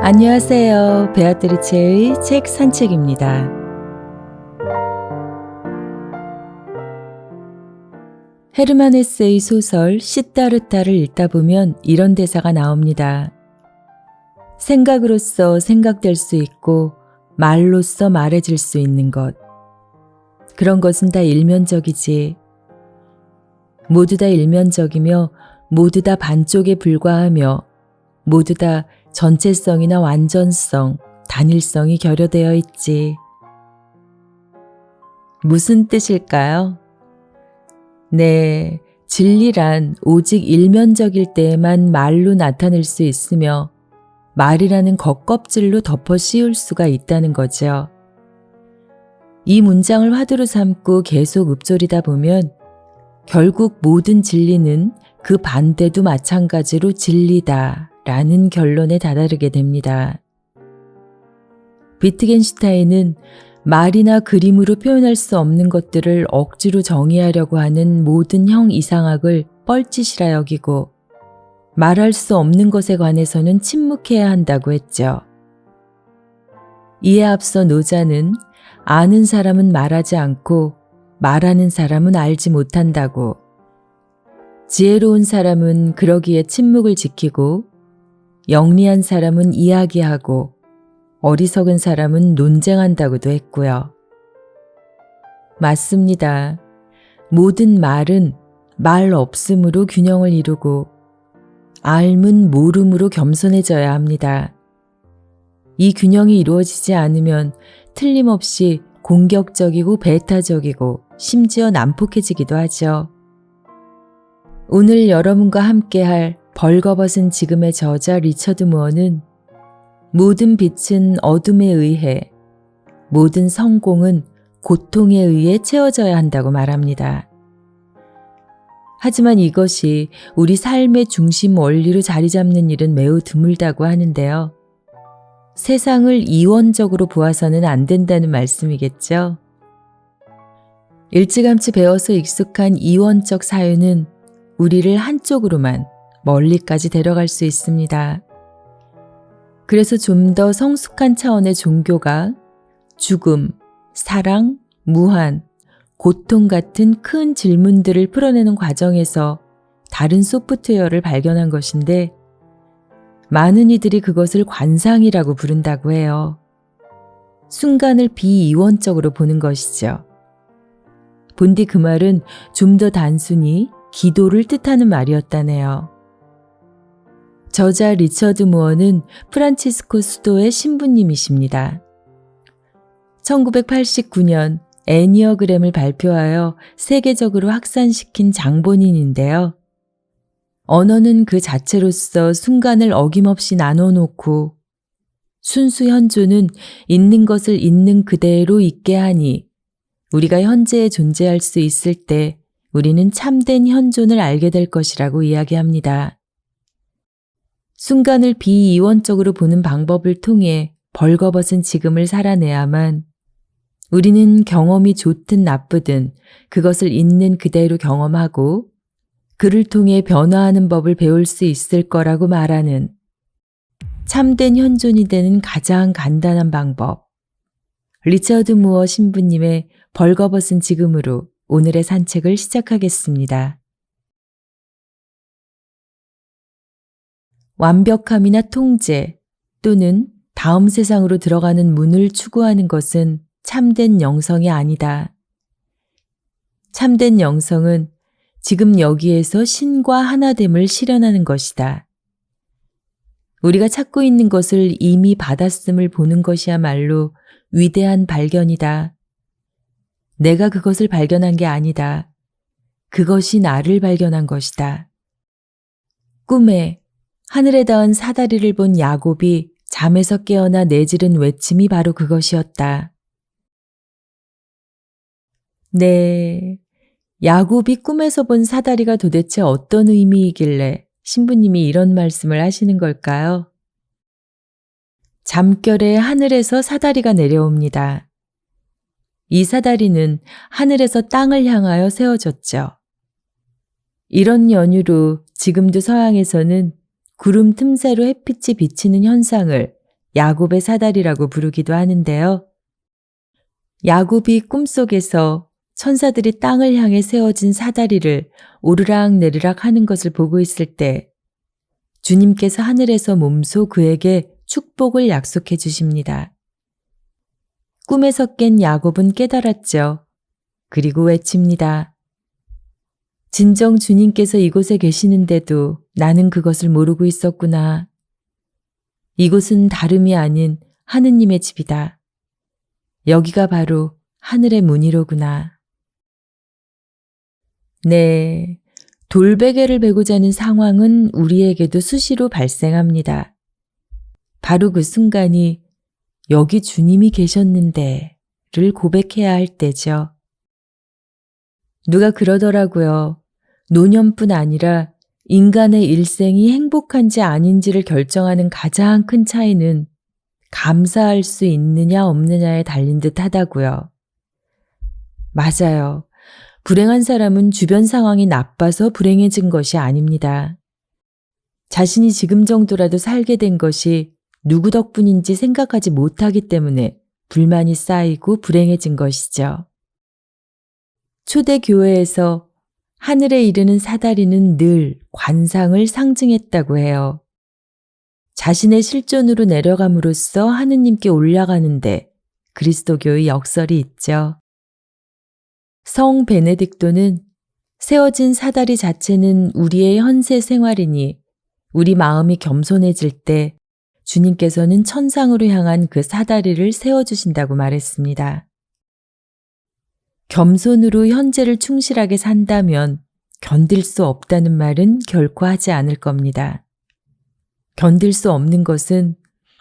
안녕하세요. 베아트리체의 책 산책입니다. 헤르만 헤세의 소설 시타르타를 읽다 보면 이런 대사가 나옵니다. 생각으로서 생각될 수 있고 말로써 말해질 수 있는 것. 그런 것은 다 일면적이지. 모두 다 일면적이며 모두 다 반쪽에 불과하며 모두 다 전체성이나 완전성, 단일성이 결여되어 있지. 무슨 뜻일까요? 네, 진리란 오직 일면적일 때에만 말로 나타낼 수 있으며 말이라는 겉껍질로 덮어 씌울 수가 있다는 거죠. 이 문장을 화두로 삼고 계속 읊조리다 보면 결국 모든 진리는 그 반대도 마찬가지로 진리다 라는 결론에 다다르게 됩니다. 비트겐슈타인은 말이나 그림으로 표현할 수 없는 것들을 억지로 정의하려고 하는 모든 형 이상학을 뻘짓이라 여기고 말할 수 없는 것에 관해서는 침묵해야 한다고 했죠. 이에 앞서 노자는 아는 사람은 말하지 않고 말하는 사람은 알지 못한다고 지혜로운 사람은 그러기에 침묵을 지키고 영리한 사람은 이야기하고 어리석은 사람은 논쟁한다고도 했고요. 맞습니다. 모든 말은 말 없음으로 균형을 이루고 알문 모름으로 겸손해져야 합니다. 이 균형이 이루어지지 않으면 틀림없이 공격적이고 배타적이고 심지어 난폭해지기도 하죠. 오늘 여러분과 함께할 벌거벗은 지금의 저자 리처드 무어는 모든 빛은 어둠에 의해, 모든 성공은 고통에 의해 채워져야 한다고 말합니다. 하지만 이것이 우리 삶의 중심 원리로 자리 잡는 일은 매우 드물다고 하는데요. 세상을 이원적으로 보아서는 안 된다는 말씀이겠죠. 일찌감치 배워서 익숙한 이원적 사유는 우리를 한쪽으로만 멀리까지 데려갈 수 있습니다. 그래서 좀 더 성숙한 차원의 종교가 죽음, 사랑, 무한, 고통 같은 큰 질문들을 풀어내는 과정에서 다른 소프트웨어를 발견한 것인데 많은 이들이 그것을 관상이라고 부른다고 해요. 순간을 비이원적으로 보는 것이죠. 본디 그 말은 좀 더 단순히 기도를 뜻하는 말이었다네요. 저자 리처드 무어는 프란치스코 수도의 신부님이십니다. 1989년 애니어그램을 발표하여 세계적으로 확산시킨 장본인인데요. 언어는 그 자체로서 순간을 어김없이 나눠놓고 순수 현존은 있는 것을 있는 그대로 있게 하니 우리가 현재에 존재할 수 있을 때 우리는 참된 현존을 알게 될 것이라고 이야기합니다. 순간을 비이원적으로 보는 방법을 통해 벌거벗은 지금을 살아내야만 우리는 경험이 좋든 나쁘든 그것을 있는 그대로 경험하고 그를 통해 변화하는 법을 배울 수 있을 거라고 말하는 참된 현존이 되는 가장 간단한 방법. 리처드 무어 신부님의 벌거벗은 지금으로 오늘의 산책을 시작하겠습니다. 완벽함이나 통제 또는 다음 세상으로 들어가는 문을 추구하는 것은 참된 영성이 아니다. 참된 영성은 지금 여기에서 신과 하나됨을 실현하는 것이다. 우리가 찾고 있는 것을 이미 받았음을 보는 것이야말로 위대한 발견이다. 내가 그것을 발견한 게 아니다. 그것이 나를 발견한 것이다. 꿈에 하늘에 닿은 사다리를 본 야곱이 잠에서 깨어나 내지른 외침이 바로 그것이었다. 네. 야곱이 꿈에서 본 사다리가 도대체 어떤 의미이길래 신부님이 이런 말씀을 하시는 걸까요? 잠결에 하늘에서 사다리가 내려옵니다. 이 사다리는 하늘에서 땅을 향하여 세워졌죠. 이런 연유로 지금도 서양에서는 구름 틈새로 햇빛이 비치는 현상을 야곱의 사다리라고 부르기도 하는데요. 야곱이 꿈속에서 천사들이 땅을 향해 세워진 사다리를 오르락 내리락 하는 것을 보고 있을 때 주님께서 하늘에서 몸소 그에게 축복을 약속해 주십니다. 꿈에서 깬 야곱은 깨달았죠. 그리고 외칩니다. 진정 주님께서 이곳에 계시는데도 나는 그것을 모르고 있었구나. 이곳은 다름이 아닌 하느님의 집이다. 여기가 바로 하늘의 문이로구나. 네. 돌베개를 베고자 하는 상황은 우리에게도 수시로 발생합니다. 바로 그 순간이 여기 주님이 계셨는데 를 고백해야 할 때죠. 누가 그러더라고요. 노년뿐 아니라 인간의 일생이 행복한지 아닌지를 결정하는 가장 큰 차이는 감사할 수 있느냐 없느냐에 달린 듯 하다고요. 맞아요. 불행한 사람은 주변 상황이 나빠서 불행해진 것이 아닙니다. 자신이 지금 정도라도 살게 된 것이 누구 덕분인지 생각하지 못하기 때문에 불만이 쌓이고 불행해진 것이죠. 초대 교회에서 하늘에 이르는 사다리는 늘 관상을 상징했다고 해요. 자신의 실존으로 내려감으로써 하느님께 올라가는데 그리스도교의 역설이 있죠. 성 베네딕토는 세워진 사다리 자체는 우리의 현세 생활이니 우리 마음이 겸손해질 때 주님께서는 천상으로 향한 그 사다리를 세워주신다고 말했습니다. 겸손으로 현재를 충실하게 산다면 견딜 수 없다는 말은 결코 하지 않을 겁니다. 견딜 수 없는 것은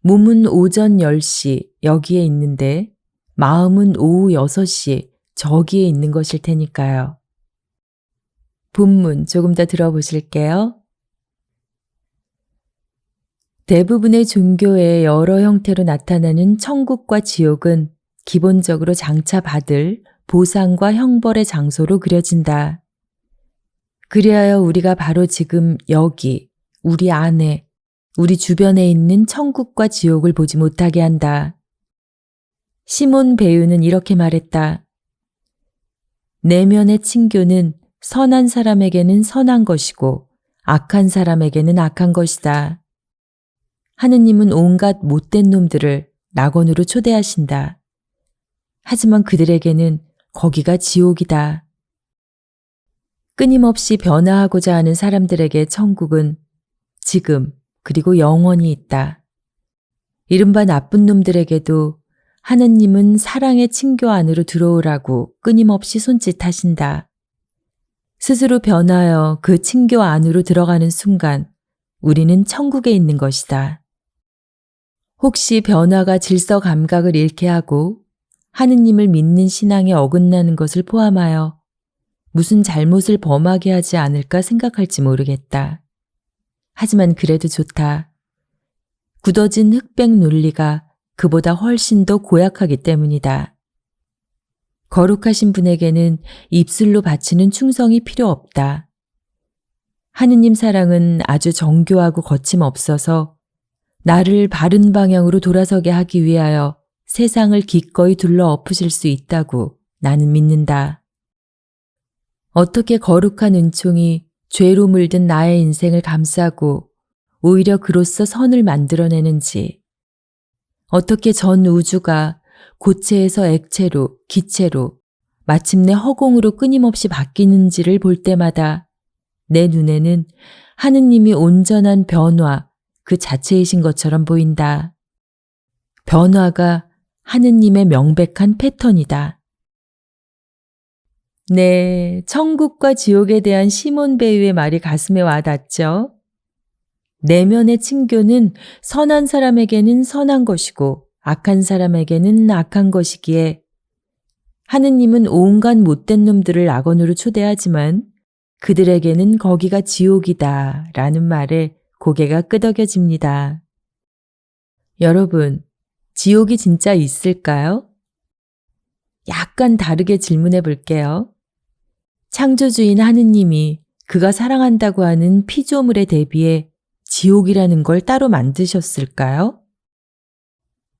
몸은 오전 10시 여기에 있는데 마음은 오후 6시 저기에 있는 것일 테니까요. 본문 조금 더 들어보실게요. 대부분의 종교의 여러 형태로 나타나는 천국과 지옥은 기본적으로 장차 받을 보상과 형벌의 장소로 그려진다. 그리하여 우리가 바로 지금 여기, 우리 안에, 우리 주변에 있는 천국과 지옥을 보지 못하게 한다. 시몬 배우는 이렇게 말했다. 내면의 친교는 선한 사람에게는 선한 것이고 악한 사람에게는 악한 것이다. 하느님은 온갖 못된 놈들을 낙원으로 초대하신다. 하지만 그들에게는 거기가 지옥이다. 끊임없이 변화하고자 하는 사람들에게 천국은 지금 그리고 영원히 있다. 이른바 나쁜 놈들에게도 하느님은 사랑의 친교 안으로 들어오라고 끊임없이 손짓하신다. 스스로 변하여 그 친교 안으로 들어가는 순간 우리는 천국에 있는 것이다. 혹시 변화가 질서 감각을 잃게 하고 하느님을 믿는 신앙에 어긋나는 것을 포함하여 무슨 잘못을 범하게 하지 않을까 생각할지 모르겠다. 하지만 그래도 좋다. 굳어진 흑백 논리가 그보다 훨씬 더 고약하기 때문이다. 거룩하신 분에게는 입술로 바치는 충성이 필요 없다. 하느님 사랑은 아주 정교하고 거침없어서 나를 바른 방향으로 돌아서게 하기 위하여 세상을 기꺼이 둘러 엎으실 수 있다고 나는 믿는다. 어떻게 거룩한 은총이 죄로 물든 나의 인생을 감싸고 오히려 그로써 선을 만들어내는지, 어떻게 전 우주가 고체에서 액체로, 기체로, 마침내 허공으로 끊임없이 바뀌는지를 볼 때마다 내 눈에는 하느님이 온전한 변화 그 자체이신 것처럼 보인다. 변화가 하느님의 명백한 패턴이다. 네, 천국과 지옥에 대한 시몬 베유의 말이 가슴에 와닿죠. 내면의 친교는 선한 사람에게는 선한 것이고 악한 사람에게는 악한 것이기에 하느님은 온갖 못된 놈들을 악원으로 초대하지만 그들에게는 거기가 지옥이다 라는 말에 고개가 끄덕여집니다. 여러분, 지옥이 진짜 있을까요? 약간 다르게 질문해 볼게요. 창조주인 하느님이 그가 사랑한다고 하는 피조물에 대비해 지옥이라는 걸 따로 만드셨을까요?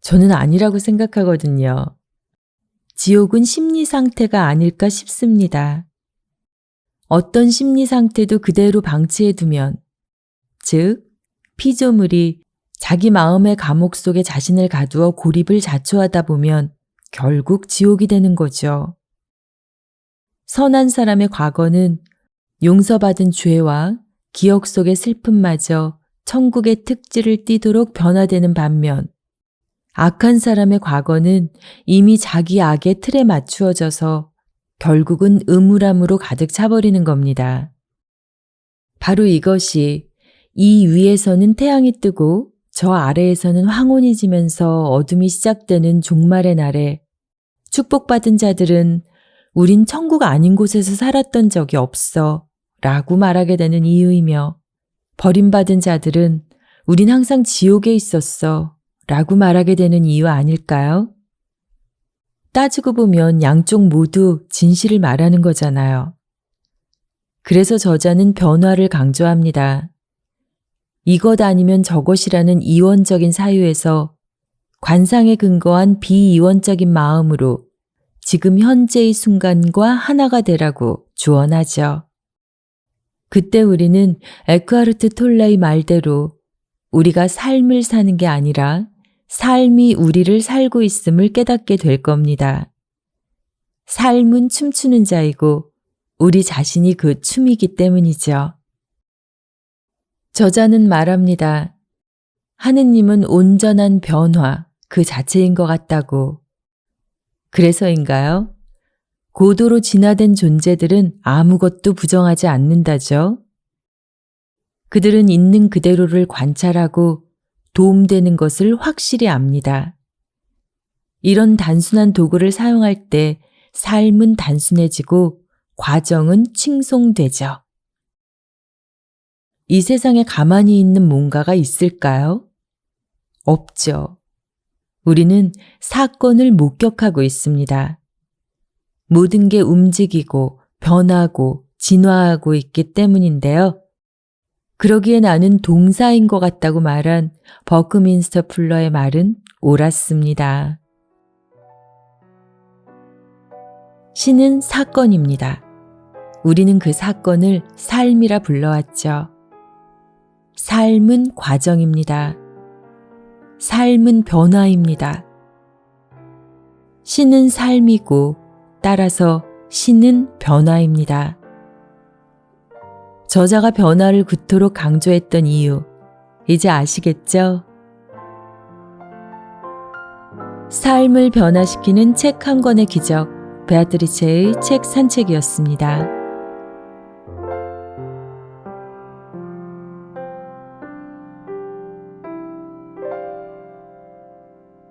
저는 아니라고 생각하거든요. 지옥은 심리 상태가 아닐까 싶습니다. 어떤 심리 상태도 그대로 방치해 두면, 즉, 피조물이 자기 마음의 감옥 속에 자신을 가두어 고립을 자초하다 보면 결국 지옥이 되는 거죠. 선한 사람의 과거는 용서받은 죄와 기억 속의 슬픔마저 천국의 특질을 띠도록 변화되는 반면 악한 사람의 과거는 이미 자기 악의 틀에 맞추어져서 결국은 음울함으로 가득 차버리는 겁니다. 바로 이것이 이 위에서는 태양이 뜨고 저 아래에서는 황혼이 지면서 어둠이 시작되는 종말의 날에 축복받은 자들은 우린 천국 아닌 곳에서 살았던 적이 없어 라고 말하게 되는 이유이며 버림받은 자들은 우린 항상 지옥에 있었어 라고 말하게 되는 이유 아닐까요? 따지고 보면 양쪽 모두 진실을 말하는 거잖아요. 그래서 저자는 변화를 강조합니다. 이것 아니면 저것이라는 이원적인 사유에서 관상에 근거한 비이원적인 마음으로 지금 현재의 순간과 하나가 되라고 주원하죠. 그때 우리는 에크하르트 톨레이 말대로 우리가 삶을 사는 게 아니라 삶이 우리를 살고 있음을 깨닫게 될 겁니다. 삶은 춤추는 자이고 우리 자신이 그 춤이기 때문이죠. 저자는 말합니다. 하느님은 온전한 변화 그 자체인 것 같다고. 그래서인가요? 고도로 진화된 존재들은 아무것도 부정하지 않는다죠. 그들은 있는 그대로를 관찰하고 도움되는 것을 확실히 압니다. 이런 단순한 도구를 사용할 때 삶은 단순해지고 과정은 칭송되죠. 이 세상에 가만히 있는 뭔가가 있을까요? 없죠. 우리는 사건을 목격하고 있습니다. 모든 게 움직이고 변하고 진화하고 있기 때문인데요. 그러기에 나는 동사인 것 같다고 말한 버크민스터 풀러의 말은 옳았습니다. 신은 사건입니다. 우리는 그 사건을 삶이라 불러왔죠. 삶은 과정입니다. 삶은 변화입니다. 신은 삶이고 따라서 신은 변화입니다. 저자가 변화를 그토록 강조했던 이유, 이제 아시겠죠? 삶을 변화시키는 책 한 권의 기적, 베아트리체의 책 산책이었습니다.